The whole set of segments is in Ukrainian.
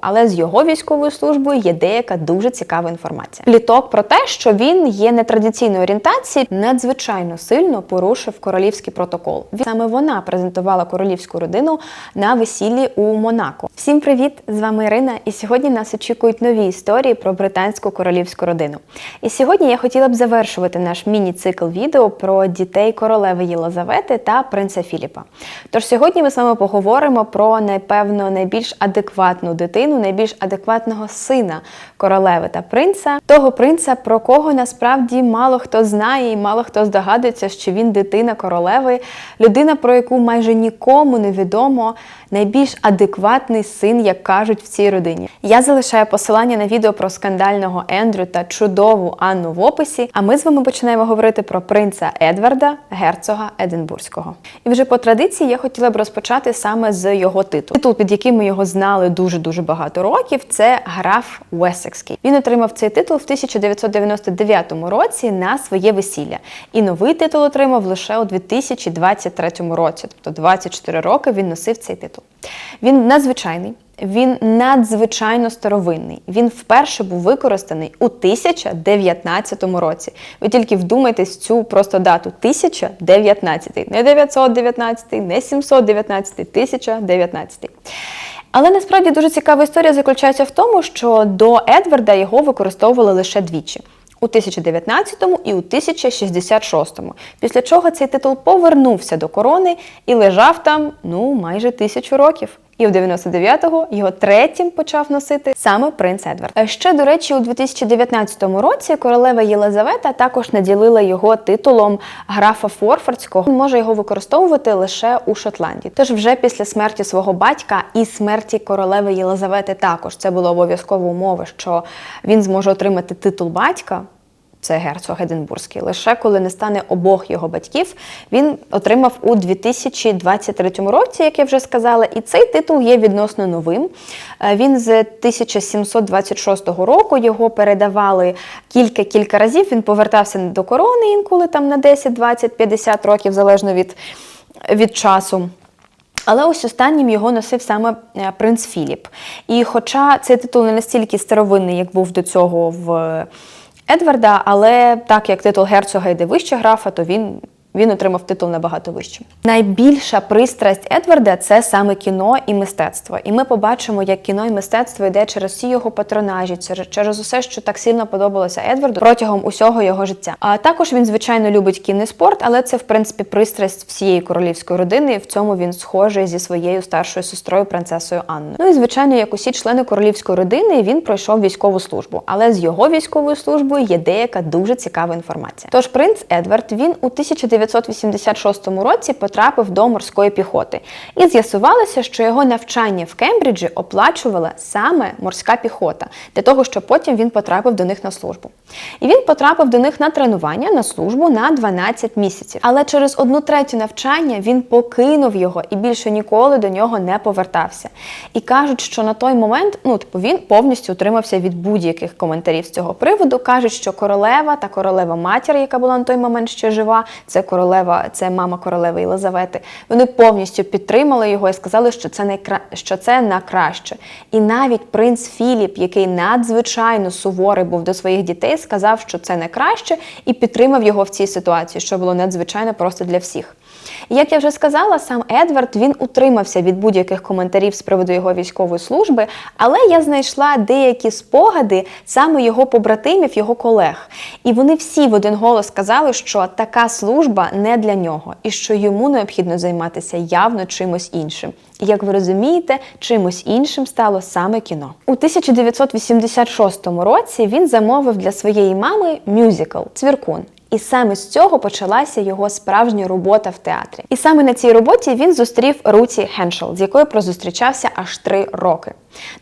Але з його військовою службою є деяка дуже цікава інформація. Пліток про те, що він є нетрадиційної орієнтації, надзвичайно сильно порушив королівський протокол. Саме вона презентувала королівську родину на весіллі у Монако. Всім привіт! З вами Ірина, і сьогодні нас очікують нові історії про британську королівську родину. І сьогодні я хотіла б завершувати наш міні-цикл відео про дітей королеви Єлизавети та принца Філіпа. Тож сьогодні ми з вами поговоримо про напевно найбільш адекватну дитину, найбільш адекватного сина королеви та принца, того принца, про кого насправді мало хто знає і мало хто здогадується, що він дитина королеви, людина, про яку майже нікому не відомо, найбільш адекватний син, як кажуть в цій родині. Я залишаю посилання на відео про скандального Ендрю та чудову Анну в описі. А ми з вами починаємо говорити про принца Едварда, герцога Единбурзького. І вже по традиції я хотіла б розпочати саме з його титулу. Титул, під яким ми його знали дуже дуже багато років, це граф Уесекський. Він отримав цей титул в 1999 році на своє весілля. І новий титул отримав лише у 2023 році, тобто 24 роки він носив цей титул. Він надзвичайний. Він надзвичайно старовинний. Він вперше був використаний у 1019 році. Ви тільки вдумайтесь цю просто дату 1019. Не 919, не 719, 1019. Але насправді дуже цікава історія заключається в тому, що до Едварда його використовували лише двічі. У 1019 і у 1066, після чого цей титул повернувся до корони і лежав там ну майже тисячу років. І у 99-го його третім почав носити саме принц Едвард. Ще до речі, у 2019 році королева Єлизавета також наділила його титулом графа Форфордського. Він може його використовувати лише у Шотландії. Тож вже після смерті свого батька і смерті королеви Єлизавети також це була обов'язкова умова, що він зможе отримати титул батька це герцог Единбурзький. Лише коли не стане обох його батьків, він отримав у 2023 році, як я вже сказала, і цей титул є відносно новим. Е, Він з 1726 року його передавали кілька-кілька разів. Він повертався до корони інколи там на 10, 20, 50 років, залежно від, від часу. Але ось останнім його носив саме е, принц Філіп. І хоча цей титул не настільки старовинний, як був до цього в Едварда, але так як титул герцога йде вище графа, то він. Він отримав титул набагато вище. Найбільша пристрасть Едварда це саме кіно і мистецтво. І ми побачимо, як кіно і мистецтво йде через всі його патронажі, через, усе, що так сильно подобалося Едварду протягом усього його життя. А також він, звичайно, любить кінний спорт, але це в принципі пристрасть всієї королівської родини. І в цьому він схожий зі своєю старшою сестрою, принцесою Анною. Ну і звичайно, як усі члени королівської родини, він пройшов військову службу. Але з його військовою службою є деяка дуже цікава інформація. Тож принц Едвард він у 1986 році потрапив до морської піхоти, і з'ясувалося, що його навчання в Кембриджі оплачувала саме морська піхота, для того, щоб потім він потрапив до них на службу. І він потрапив до них на тренування на службу на 12 місяців. Але через одну третю навчання він покинув його і більше ніколи до нього не повертався. І кажуть, що на той момент, ну типу, він повністю утримався від будь-яких коментарів з цього приводу. кажуть, що королева та королева матір, яка була на той момент ще жива, це королева, це мама королеви Єлизавети. Вони повністю підтримали його і сказали, що це найкра... що це на краще. І навіть принц Філіп, який надзвичайно суворий був до своїх дітей, сказав, що це не краще, і підтримав його в цій ситуації, що було надзвичайно просто для всіх. Як я вже сказала, сам Едвард він утримався від будь-яких коментарів з приводу його військової служби, але я знайшла деякі спогади саме його побратимів, його колег. І вони всі в один голос сказали, що така служба не для нього, і що йому необхідно займатися явно чимось іншим. І як ви розумієте, чимось іншим стало саме кіно. У 1986 році він замовив для своєї мами мюзикл Цвіркун. І саме з цього почалася його справжня робота в театрі. І саме на цій роботі він зустрів Руті Хеншел, з якою прозустрічався аж три роки.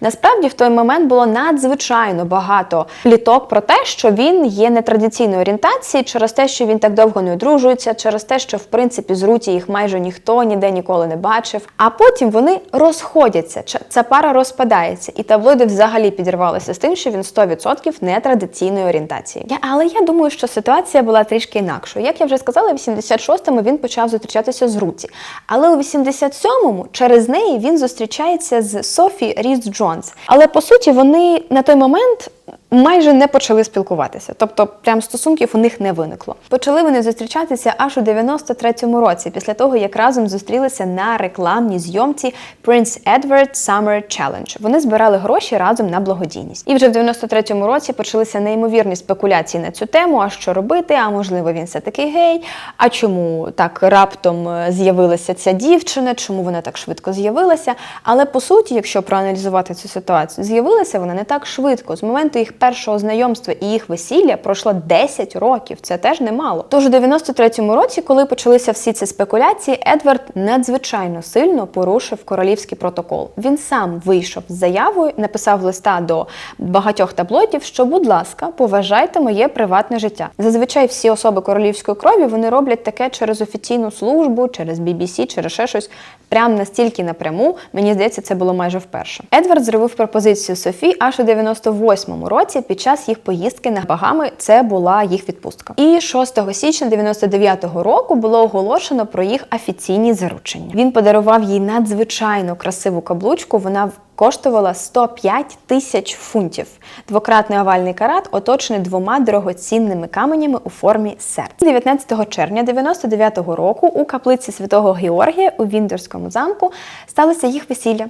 Насправді в той момент було надзвичайно багато пліток про те, що він є нетрадиційної орієнтації, через те, що він так довго не одружується, через те, що в принципі з Руті їх майже ніхто ніде ніколи не бачив. А потім вони розходяться. Ця пара розпадається, і таблоїди взагалі підірвалися з тим, що він 100% нетрадиційної орієнтації. Але я думаю, що ситуація була трішки інакшою. Як я вже сказала, в 86-му він почав зустрічатися з Руті. Але у 87-му через неї він зустрічається з Софі Різ Джонс. Але по суті вони на той момент майже не почали спілкуватися. Тобто, прям стосунків у них не виникло. Почали вони зустрічатися аж у 93-му році, після того як разом зустрілися на рекламній зйомці Prince Edward Summer Challenge. Вони збирали гроші разом на благодійність. І вже в 93-му році почалися неймовірні спекуляції на цю тему. А що робити? А можливо, він все таки гей. А чому так раптом е, з'явилася ця дівчина? Чому вона так швидко з'явилася? Але по суті, якщо проаналізувати цю ситуацію, з'явилася вона не так швидко. З моменту їх першого знайомства і їх весілля пройшло 10 років. Це теж немало. Тож у 93-му році, коли почалися всі ці спекуляції, Едвард надзвичайно сильно порушив королівський протокол. Він сам вийшов з заявою, написав листа до багатьох таблоїдів, що, будь ласка, поважайте моє приватне життя. Зазвичай всі особи королівської крові вони роблять таке через офіційну службу, через BBC, через ще щось. Прям настільки напряму, мені здається, це було майже вперше. Едвард зробив пропозицію Софі аж у 98-му році під час їх поїздки на Багами. Це була їх відпустка. І 6 січня 99-го року було оголошено про їх офіційні заручення. Він подарував їй надзвичайно красиву каблучку. Вона коштувала 105 тисяч фунтів. Двократний овальний карат оточений двома дорогоцінними каменями у формі серця. 19 червня 99-го року у каплиці святого Георгія у Віндерському замку сталося їх весілля.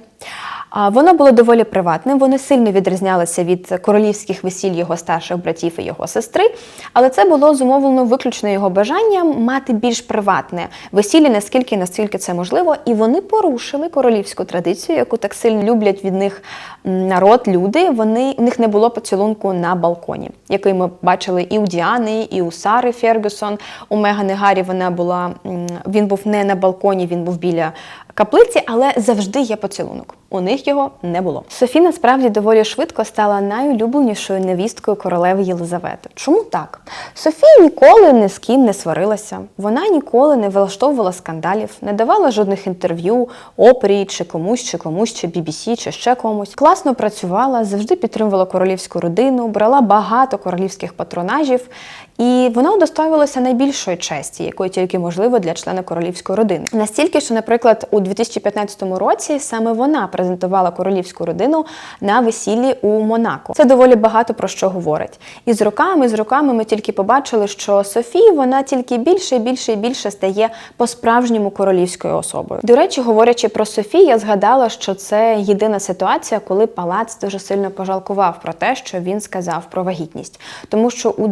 А Воно було доволі приватним, вони сильно відрізнялися від королівських весіль його старших братів і його сестри, але це було зумовлено виключно його бажанням мати більш приватне весілля, наскільки наскільки це можливо, і вони порушили королівську традицію, яку так сильно люблять від них народ, люди. Вони у них не було поцілунку на балконі, який ми бачили і у Діани, і у Сари Фергюсон. У Мегани Гаррі вона була він був не на балконі, він був біля каплиці, але завжди є поцілунок. У них його не було. Софі насправді доволі швидко стала найулюбленішою невісткою королеви Єлизавети. Чому так? Софія ніколи ні з ким не сварилася. Вона ніколи не влаштовувала скандалів, не давала жодних інтерв'ю опері чи комусь, чи комусь, чи BBC, чи ще комусь. Класно працювала, завжди підтримувала королівську родину, брала багато королівських патронажів. І вона удостоювалася найбільшої честі, якої тільки можливо для члена королівської родини. Настільки, що, наприклад, у 2015 році саме вона презентувала королівську родину на весіллі у Монако. Це доволі багато про що говорить. І з роками, з роками ми тільки побачили, що Софія вона тільки більше і більше і більше стає по-справжньому королівською особою. До речі, говорячи про Софію, я згадала, що це єдина ситуація, коли палац дуже сильно пожалкував про те, що він сказав про вагітність, тому що у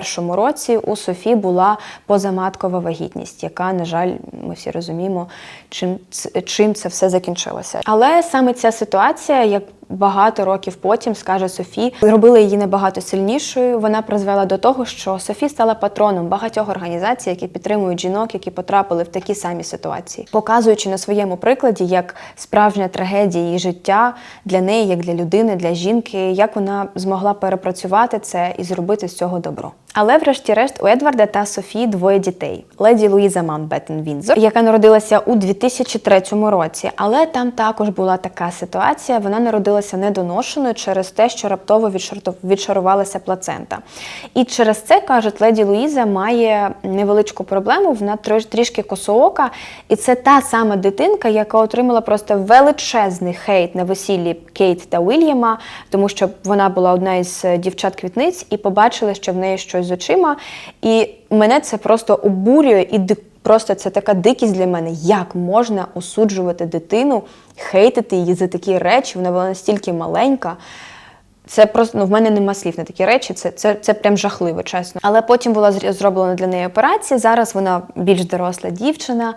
2001 році у Софії була позаматкова вагітність, яка, на жаль, ми всі розуміємо, чим, чим це все закінчилося. Але саме ця ситуація, як багато років потім, скаже Софі, зробила її набагато сильнішою. Вона призвела до того, що Софі стала патроном багатьох організацій, які підтримують жінок, які потрапили в такі самі ситуації, показуючи на своєму прикладі, як справжня трагедія її життя для неї, як для людини, для жінки, як вона змогла перепрацювати це і зробити з цього добро. Але, врешті-решт, у Едварда та Софії двоє дітей: леді Луїза Маунтбеттен Вінзор, яка народилася у 2003 році. Але там також була така ситуація. Вона народилася недоношеною через те, що раптово відшарувалася плацента. І через це кажуть, леді Луїза має невеличку проблему. Вона трішки косоока, і це та сама дитинка, яка отримала просто величезний хейт на весіллі Кейт та Уільяма, тому що вона була одна із е, дівчат-квітниць, і побачили, що в неї щось з очима. І мене це просто обурює і Просто це така дикість для мене. Як можна осуджувати дитину, хейтити її за такі речі? Вона була настільки маленька. Це просто ну в мене нема слів на такі речі. Це, це, це прям жахливо, чесно. Але потім була зроблена для неї операція. Зараз вона більш доросла дівчина.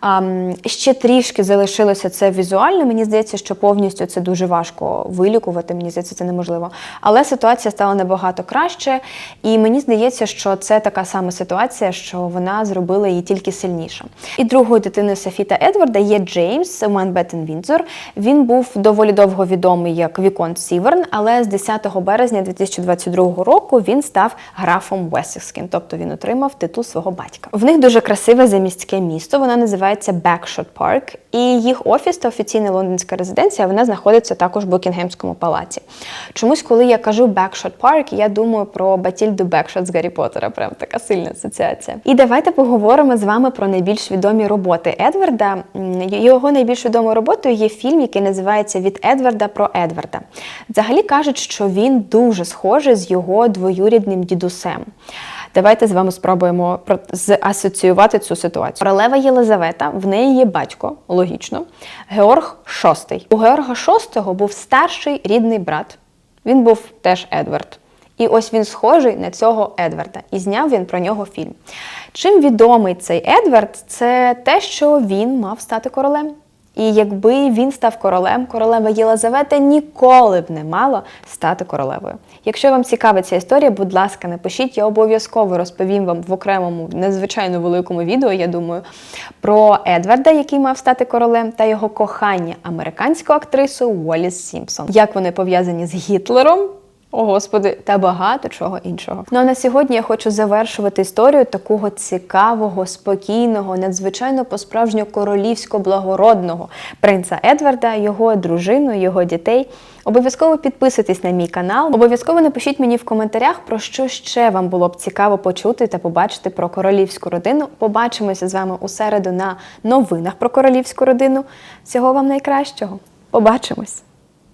А, ще трішки залишилося це візуально. Мені здається, що повністю це дуже важко вилікувати. Мені здається, це неможливо. Але ситуація стала набагато краще, і мені здається, що це така сама ситуація, що вона зробила її тільки сильніше. І другою дитиною Софі та Едварда є Джеймс Манбеттен Віндзор. Він був доволі довго відомий як Віконт Сіверн, але з 10 березня 2022 року він став графом Весекським, тобто він отримав титул свого батька. В них дуже красиве заміське місто. Вона називається Бекшот Парк, і їх офіс та офіційна лондонська резиденція вона знаходиться також в Букінгемському палаці. Чомусь, коли я кажу Бекшот Парк, я думаю про Батільду Бекшот з Гаррі Поттера. Прям така сильна асоціація. І давайте поговоримо з вами про найбільш відомі роботи Едварда. Його найбільш відомою роботою є фільм, який називається Від Едварда про Едварда. Взагалі кажуть, що він дуже схожий з його двоюрідним дідусем. Давайте з вами спробуємо про- засоціювати цю ситуацію. Королева Єлизавета, в неї є батько, логічно, Георг VI. У Георга VI був старший рідний брат. Він був теж Едвард. І ось він схожий на цього Едварда, і зняв він про нього фільм. Чим відомий цей Едвард, це те, що він мав стати королем. І якби він став королем, королева Єлизавета ніколи б не мала стати королевою. Якщо вам цікава ця історія, будь ласка, напишіть, я обов'язково розповім вам в окремому надзвичайно великому відео, я думаю, про Едварда, який мав стати королем, та його кохання американську актрису Уоліс Сімпсон. Як вони пов'язані з Гітлером? О, господи, та багато чого іншого. Ну а на сьогодні я хочу завершувати історію такого цікавого, спокійного, надзвичайно по-справжньо королівсько-благородного принца Едварда, його дружину, його дітей. Обов'язково підписуйтесь на мій канал. Обов'язково напишіть мені в коментарях, про що ще вам було б цікаво почути та побачити про королівську родину. Побачимося з вами у середу на новинах про королівську родину. Всього вам найкращого. Побачимось!